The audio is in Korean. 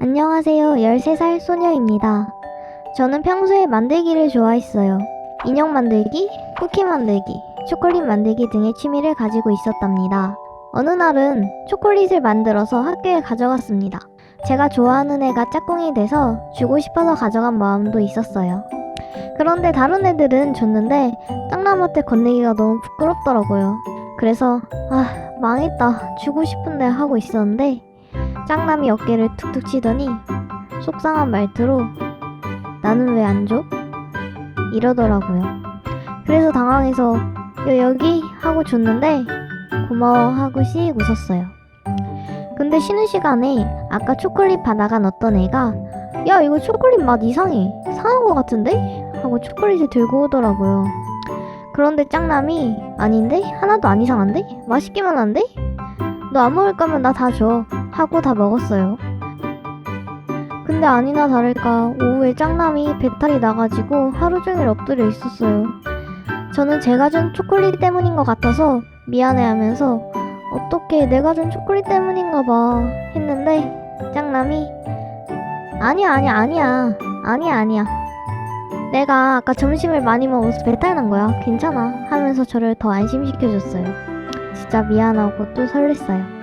안녕하세요. 13살 소녀입니다. 저는 평소에 만들기를 좋아했어요. 인형 만들기, 쿠키 만들기, 초콜릿 만들기 등의 취미를 가지고 있었답니다. 어느 날은 초콜릿을 만들어서 학교에 가져갔습니다. 제가 좋아하는 애가 짝꿍이 돼서 주고 싶어서 가져간 마음도 있었어요. 그런데 다른 애들은 줬는데 짱남한테 건네기가 너무 부끄럽더라고요. 그래서 아 망했다 주고 싶은데 하고 있었는데 짱남이 어깨를 툭툭 치더니 속상한 말투로 나는 왜 안 줘? 이러더라고요. 그래서 당황해서 여, 여기 하고 줬는데 고마워 하고 씩 웃었어요. 근데 쉬는 시간에 아까 초콜릿 받아간 어떤 애가 야 이거 초콜릿 맛 이상해 상한 것 같은데? 하고 초콜릿을 들고 오더라고요. 그런데 짱남이 아닌데? 하나도 안 이상한데? 맛있기만 한데? 너 안 먹을 거면 나 다 줘. 하고 다 먹었어요. 근데 아니나 다를까 오후에 짱남이 배탈이 나가지고 하루 종일 엎드려 있었어요. 저는 제가 준 초콜릿 때문인 것 같아서 미안해 하면서 어떻게 내가 준 초콜릿 때문인가 봐 했는데 짱남이 아니야 아니야 아니야 아니야 아니야 내가 아까 점심을 많이 먹어서 배탈 난 거야 괜찮아 하면서 저를 더 안심시켜줬어요 진짜 미안하고 또 설렜어요